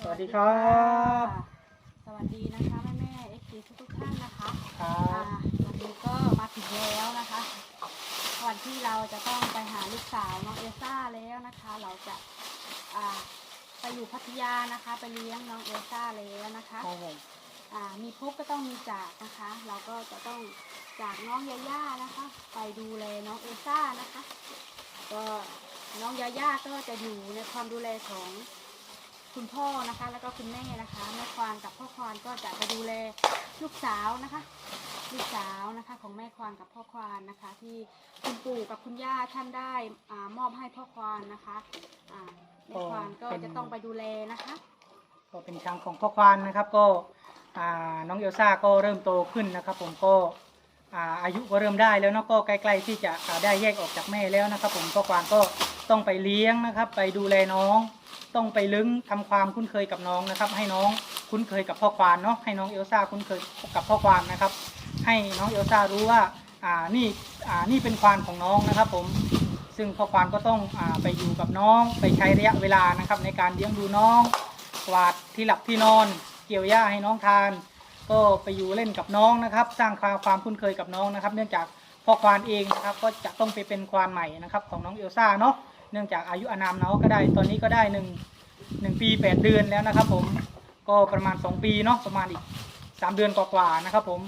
สวัสดีครับ สวัสดีนะคะแม่แม่เอ็กซ์ทุกๆท่านนะคะครัอ่าบวันนี้ก็มาถึงแล้วนะคะวันที่เราจะต้องไปหาลูกสาวน้องเอลซ่าแล้วนะคะ เราจะอ่าไปอยู่พัทยานะคะ ไปเลี้ยงน้องเอลซ่าแล้วนะคะครับผมอ่ามีพบก็ต้องมีจากนะคะ เราก็จะต้องจากน้องยาย่านะคะ ไปดูแลน้องเอลซ่านะคะ ก็น้องยาย่าก็จะอยู่ในความดูแลของ คุณพ่อนะคะ แล้วก็คุณแม่นะคะแม่ควานกับพ่อควานก็จะไปดูแลลูกสาวนะคะ ลูกสาวนะคะของแม่ควานกับพ่อควานนะคะ ที่คุณปู่กับคุณย่าท่านได้อามอบให้พ่อควานนะคะอ่าแม่ควานก็จะต้องไปดูแลนะคะ ก็เป็นช้างของพ่อควานนะครับก็อ่าน้องเอลซ่าก็เริ่มโตขึ้นนะครับ ผมก็อาอายุก็เริ่มได้แล้วเนาะก็ใกล้ๆที่จะได้แยกออกจากแม่แล้วนะครับ ผมพ่อควานก็ต้องไปเลี้ยงนะครับ ไปดูแลน้อง ต้องไปลึงทำความคุ้นเคยกับน้องนะครับ ให้น้องคุ้นเคยกับพ่อควานเนาะให้น้องเอลซ่าคุ้นเคยกับพ่อควานนะครับ ให้น้องเอลซ่ารู้ว่าอ่านี่อ่านี่เป็นควานของน้องนะครับ ผมซึ่งพ่อควานก็ต้องอาไปอยู่กับน้อง ไปใช้ระยะเวลานะครับ ในการเลี้ยงดูน้องกวาดที่หลับที่นอน เกี่ยวหญ้าให้น้องทาน ก็ไปอยู่เล่นกับน้องนะครับ สร้างความความคุ้นเคยกับน้องนะครับ เนื่องจากพ่อควานเองนะครับก็จะต้องไปเป็นควานใหม่นะครับ ของน้องเอลซ่าเนาะ เนื่องจากอายุอานามน้องก็ได้ตอนนี้ก็ได้หนึ่งหนึ่งปีแปดเดือนแล้วนะครับ ผมก็ประมาณสองปีเนาะประมาณอีกสามเดือนกว่าๆนะครับ ผม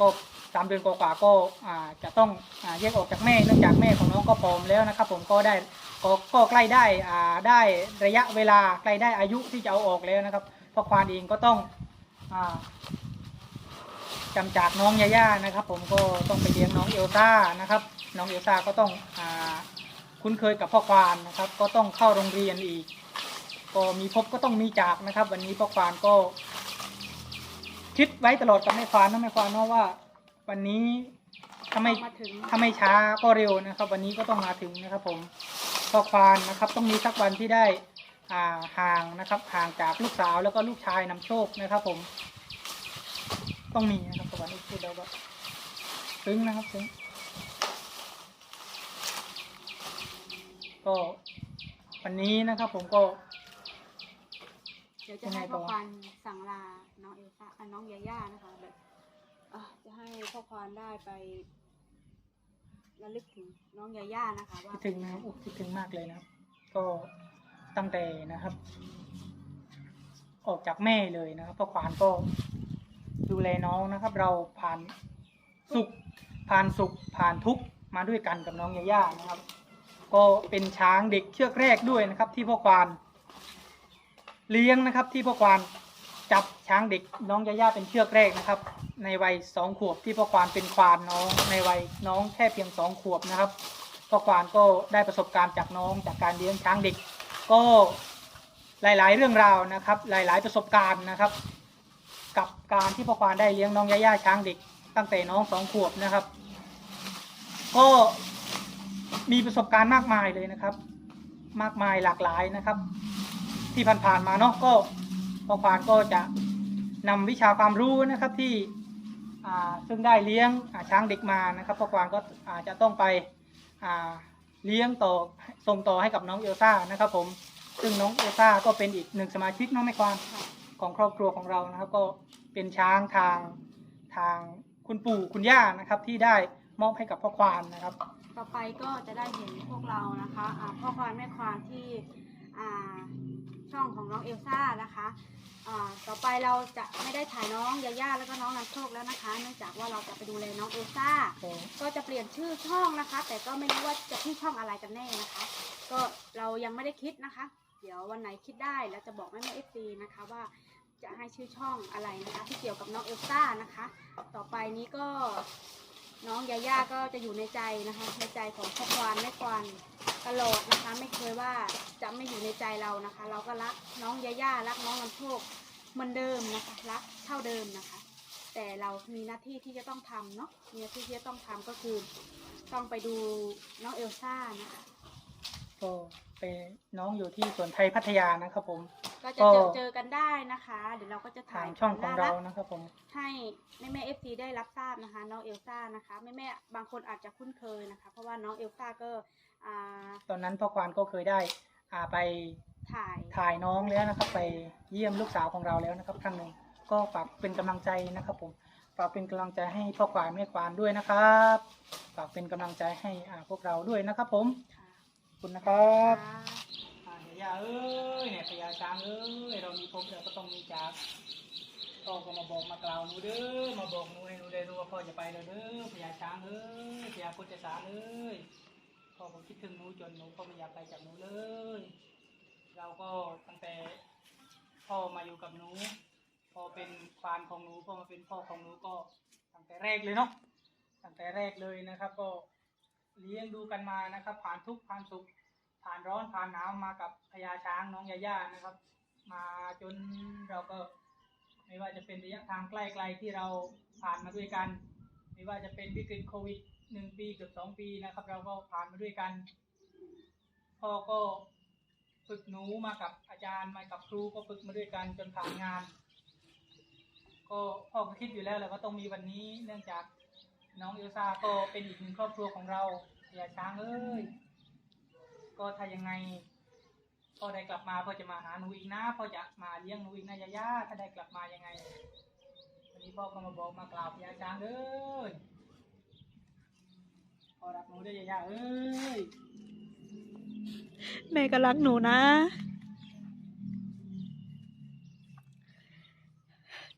ก็สามเดือนกว่าๆก็อ่าจะต้องอแยกออกจากแม่เนื่องจากแม่ของน้องก็ผอมแล้วนะครับ ผมก็ได้ก็ก็ใกล้ได้อ่าได้ระยะเวลาใกล้ได้อายุที่จะเอาออกแล้วนะครับพ่อควานเองก็ต้องอ่าจำจากน้องยาย่านะครับ ผมก็ต้องไปเลี้ยงน้องเอลซ่านะครับ น้องเอลซ่าก็ต้องอา คุ้นเคยกับพ่อควานนะครับ ก็ต้องเข้าโรงเรียนอีก ก็มีพบก็ต้องมีจากนะครับ วันนี้พ่อควานก็ คิดไว้ตลอดกับแม่ควานนะแม่ควานเนาะว่า วันนี้ถ้าไม่มาถึงถ้าไม่ช้าก็เร็วนะครับ วันนี้ก็ต้องมาถึงนะครับ ผมพ่อควานนะครับ ต้องมีสักวันที่ได้อ่าห่างนะครับ ห่างจากลูกสาวแล้วก็ลูกชายนำโชคนะครับ ผม ต้องมีนะครับสวรรค์พูดแล้วก็ซึ้งนะครับซึ้ง ก็วันนี้นะครับผมก็ เดี๋ยวจะให้พ่อควานสั่งลาน้องเอลซ่าอะน้องยาย่านะคะแบบอะจะให้พ่อควานได้ไประลึกถึงน้องยาย่านะคะว่าคิดถึงนะครับอุ๊ยคิดถึงมากเลยนะครับ ก็ตั้งแต่นะครับ ออกจากแม่เลยนะครับพ่อขวานก็ดูแลน้องนะครับ เราผ่านสุขผ่านสุขผ่านทุกข์มาด้วยกันกับน้องยาย่านะครับ ก็เป็นช้างเด็กเชือกแรกด้วยนะครับ ที่พ่อควานเลี้ยงนะครับที่พ่อควานจับช้างเด็กน้องยาย่าเป็นเชือกแรกนะครับ ในวัยสองขวบที่พ่อควานเป็นควานน้องในวัยน้องแค่เพียงสองขวบนะครับพ่อควานก็ได้ประสบการณ์จากน้องจากการเลี้ยงช้างเด็ก ก็หลาย ๆ เรื่องราวนะครับ หลาย ๆ ประสบการณ์นะครับ กับการที่พ่อควานได้เลี้ยงน้องยาย่าช้างเด็ก ตั้งแต่น้องสองขวบนะครับ ก็ มีประสบการณ์มากมายเลยนะครับ มากมายหลากหลายนะครับ ที่ผ่านๆมาเนาะก็พ่อควานก็จะนำวิชาความรู้นะครับที่ซึ่งได้เลี้ยงช้างเด็กมานะครับพ่อควานก็อาจจะต้องไปเลี้ยงต่อส่งต่อให้กับน้องเอลซ่านะครับ ผมซึ่งน้องเอลซ่าก็เป็นอีกหนึ่งสมาชิกน้องแม่ควานของครอบครัวของเรานะครับ ก็เป็นช้างทางทางคุณปู่คุณย่านะครับที่ได้มอบให้กับพ่อควานนะครับ ต่อไปก็จะได้เห็นพวกเรานะคะอ่าพ่อควานแม่ควานที่อ่าช่องของน้องเอลซ่านะคะอ่าต่อไปเราจะไม่ได้ถ่ายน้องยาย่าแล้วก็น้องนำโชคแล้วนะคะ เนื่องจากว่าเราจะไปดูแลน้องเอลซ่า ก็จะเปลี่ยนชื่อช่องนะคะ แต่ก็ไม่รู้ว่าจะชื่อช่องอะไรกันแน่นะคะ ก็เรายังไม่ได้คิดนะคะ เดี๋ยววันไหนคิดได้แล้วจะบอกแม่แม่เอฟซีนะคะว่าจะให้ชื่อช่องอะไรนะคะ ที่เกี่ยวกับน้องเอลซ่านะคะ ต่อไปนี้ก็ น้องยาย่าก็จะอยู่ในใจนะคะ ในใจของพ่อควานแม่ควานตลอดนะคะ ไม่เคยว่าจะไม่อยู่ในใจเรานะคะ เราก็รักน้องยาย่ารักน้องลำโชคเหมือนเดิมนะคะรักเท่าเดิมนะคะ แต่เรามีหน้าที่ที่จะต้องทำเนาะมีหน้าที่ที่จะต้องทำก็คือ ต้องไปดูน้องเอลซ่านะคะ ก็เป็นน้องอยู่ที่สวนไทยพัทยานะครับผม ก็จะเจอก็เจอกันได้นะคะ เดี๋ยวเราก็จะถ่าทายงช่องของเราควมน่นะครับผม ให้แม่แม่เอฟซีได้รับทราบนะคะ น้องเอลซ่านะคะแม่แม่บางคนอาจจะคุ้นเคยนะคะ เพราะว่าน้องเอลซ่าก็อ่าตอนนั้นพ่อควานก็เคยได้อ่าไปถ่าย ถ่ายน้องแล้วนะครับ ไปเยี่ยมลูกสาวของเราแล้วนะครับครั้งหนึ่งก็ฝากเป็นกำลังใจนะครับผมฝากเป็นกำลังใจให้พ่อควายแม่ควานด้วยนะครับฝากเป็นกำลังใจให้อ่าพวกเราด้วยนะครับผมค่ะขอบคุณนะครับ ค่ะอ่าเอ้ยเนี่ยพญาช้างเอ้ยเรามีพบเราก็ต้องมีจากพ่อก็มาบอกมากล่าวหนูเด้อมาบอกหนูให้หนูได้รู้ว่าพ่อจะไปแล้วเด้อพญาช้างเอ้ยพญาโคจสารเอ้ยพ่อผมคิดถึงหนูจนหนูก็ไม่อยากไปจากหนูเลย เราก็ตั้งแต่พ่อมาอยู่กับหนูพอเป็นควานของหนูพ่อมาเป็นพ่อของหนูก็ตั้งแต่แรกเลยเนาะตั้งแต่แรกเลยนะครับ ก็เลี้ยงดูกันมานะครับ ผ่านทุกข์ผ่านสุข ผ่านร้อนผ่านหนาวมากับพญาช้างน้องยาย่านะครับ มาจนเราก็ ไม่ว่าจะเป็นระยะทางใกล้ๆที่เราผ่านมาด้วยกัน ไม่ว่าจะเป็นวิกฤตโควิดหนึ่งปีเกือบสองปีนะครับ เราก็ผ่านมาด้วยกันพ่อก็ฝึกหนูมากับอาจารย์มากับครูก็ฝึกมาด้วยกันจนผ่านงาน ก็พ่อก็คิดอยู่แล้วแหละว่าต้องมีวันนี้เนื่องจากน้องเอลซ่าก็เป็นอีกหนึ่งครอบครัวของเราอย่าช้างเอ้ย ก็ถ้ายังไงพ่อได้กลับมาพ่อจะมาหาหนูอีกนะพ่อจะมาเลี้ยงหนูอีกนะยาย่าถ้าได้กลับมายังไงวันนี้พ่อก็มาบอกมากล่าวพยาจางเด้อพ่อรักหนูด้วยยาย่าเอ้ยแม่ก็รักหนูนะ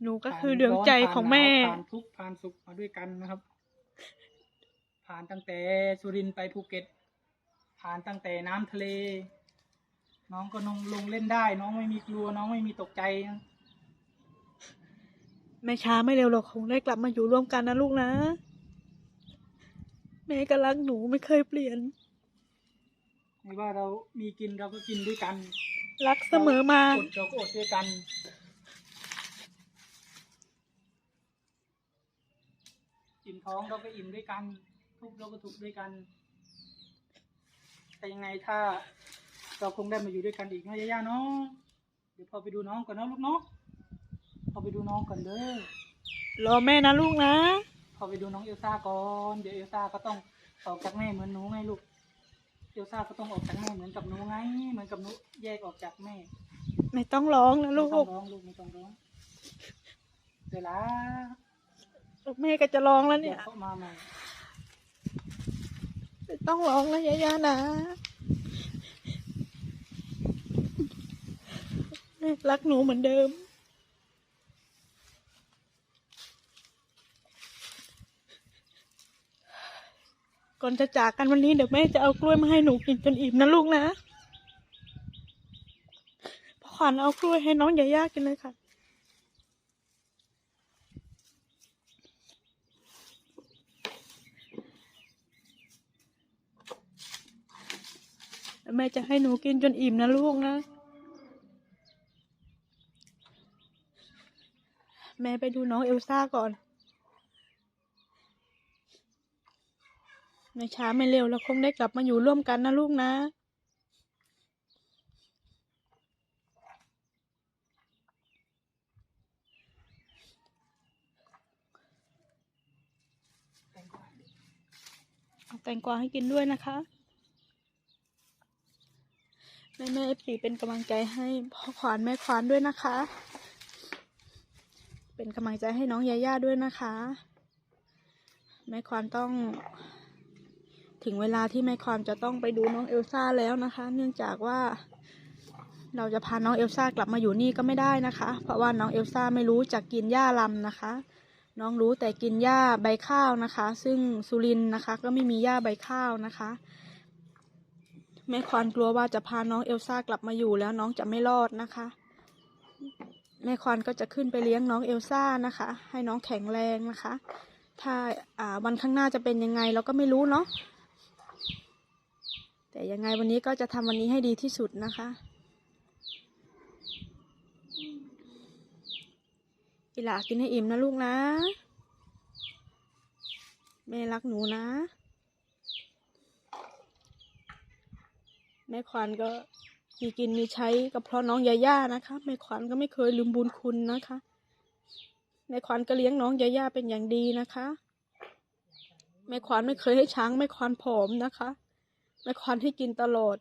หนูก็คือดวงใจของแม่ ผ่านทุกข์ผ่านสุขมาด้วยกันนะครับ ผ่านตั้งแต่สุรินทร์ไปภูเก็ต ผ่านตั้งแต่น้ำทะเล น้องก็ลงลงเล่นได้ น้องไม่มีกลัว น้องไม่มีตกใจนะไม่ช้าไม่เร็วเราคงได้กลับมาอยู่ร่วมกันนะลูกนะ แม่ก็รักหนูไม่เคยเปลี่ยน ไม่ว่าเรามีกินเราก็กินด้วยกัน รักเสมอมาอดเราก็อดด้วยกันอิ่มท้องเราก็อิ่มด้วยกัน ทุกข์เราก็ทุกข์ด้วยกัน แต่ยังไงถ้า เราคงได้มาอยู่ด้วยกันอีกเนาะย่าๆเนาะเดี๋ยวพอไปดูน้องก่อนเนาะลูกเนาะพอไปดูน้องก่อนเด้อรอแม่นะลูกนะ พอไปดูน้องเอลซ่าก่อนเดี๋ยวเอลซ่าก็ต้องออกจากแม่เหมือนหนูไงลูกเอลซ่าก็ต้องออกจากแม่เหมือนกับหนูไงเหมือนกับหนูแยกออกจากแม่ไม่ต้องร้องนะลูไม่กต้องร้องลูกไม่ต้องร้องเดี๋ยวละแม่ก็จะร้องแล้วเดี๋เนี่ยยวเขามาใหม่ไม่ ต้องร้องนะยายานะแม่รักหนูเหมือนเดิม ก่อนจะจากกันวันนี้เดี๋ยวแม่จะเอากล้วยมาให้หนูกินจนอิ่มนะลูกนะพ่อขวัญเอากล้วยให้น้องยาย่ากินเลยค่ะ แล้วแม่ จะให้หนูกินจนอิ่มนะลูกนะ แม่ไปดูน้องเอลซ่าก่อน ไม่ช้าไม่เร็วเราคงได้กลับมาอยู่ร่วมกันนะลูกนะแตงกวาให้กินด้วยนะคะ แม่แม่เอฟซีเป็นกำลังใจให้พ่อขวานแม่ควานด้วยนะคะ เป็นกำลังใจให้น้องยาย่าด้วยนะคะ แม่ควานต้อง ถึงเวลาที่แม่ควานจะต้องไปดูน้องเอลซ่าแล้วนะคะ เนื่องจากว่าเราจะพาน้องเอลซ่ากลับมาอยู่นี่ก็ไม่ได้นะคะ เพราะว่าน้องเอลซ่าไม่รู้จักกินหญ้าลำนะคะ น้องรู้แต่กินหญ้าใบข้าวนะคะ ซึ่งสุรินนะคะ ก็ไม่มีหญ้าใบข้าวนะคะ แม่ควานกลัวว่าจะพาน้องเอลซ่ากลับมาอยู่แล้วน้องจะไม่รอดนะคะ แม่ควานก็จะขึ้นไปเลี้ยงน้องเอลซ่านะคะ ให้น้องแข็งแรงนะคะ ถ้าอ่าวันข้างหน้าจะเป็นยังไงเราก็ไม่รู้เนาะแต่ยังไงวันนี้ก็จะทำวันนี้ให้ดีที่สุดนะคะอีหลากินให้อิ่มนะลูกนะ แม่รักหนูนะ แม่ขวัญก็มีกินมีใช้กับเพราะน้องยาย่านะคะแม่ขวัญก็ไม่เคยลืมบุญคุณนะคะแม่ขวัญก็เลี้ยงน้องยาย่าเป็นอย่างดีนะคะแม่ขวัญไม่เคยให้ช้างแม่ขวัญผอมนะคะแม่ขวัญให้กินตลอด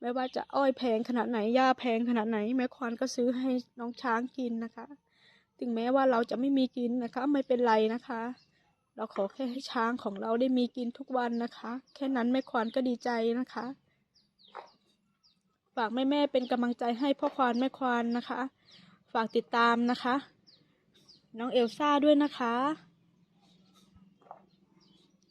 ไม่ว่าจะอ้อยแพงขนาดไหนหญ้าแพงขนาดไหน แม่ควานก็ซื้อให้น้องช้างกินนะคะ ถึงแม้ว่าเราจะไม่มีกินนะคะ ไม่เป็นไรนะคะ เราขอแค่ให้ช้างของเราได้มีกินทุกวันนะคะ แค่นั้นแม่ควานก็ดีใจนะคะากแม่แม่ๆเป็นกำลังใจให้พ่อควานแม่ควานนะคะ ฝากติดตามนะคะ น้องเอลซ่าด้วยนะคะ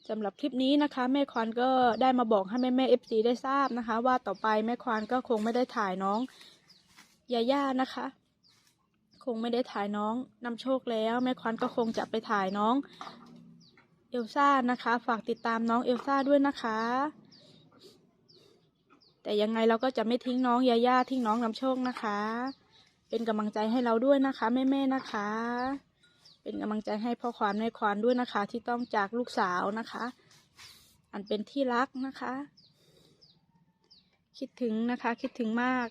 สำหรับคลิปนี้นะคะ แม่ควานก็ได้มาบอกให้แม่แม่เอฟซีได้ทราบนะคะ ว่าต่อไปแม่ควานก็คงไม่ได้ถ่ายน้องยาย่านะคะ คงไม่ได้ถ่ายน้องนำโชคแล้ว แม่ควานก็คงจะไปถ่ายน้องเอลซ่านะคะ ฝากติดตามน้องเอลซ่าด้วยนะคะ แต่ยังไงเราก็จะไม่ทิ้งน้องยาย่าทิ้งน้องนำโชคนะคะ เป็นกำลังใจให้เราด้วยนะคะแม่ๆนะคะ เป็นกำลังใจให้พ่อควานแม่ควานด้วยนะคะ ที่ต้องจากลูกสาวนะคะ อันเป็นที่รักนะคะ คิดถึงนะคะคิดถึงมาก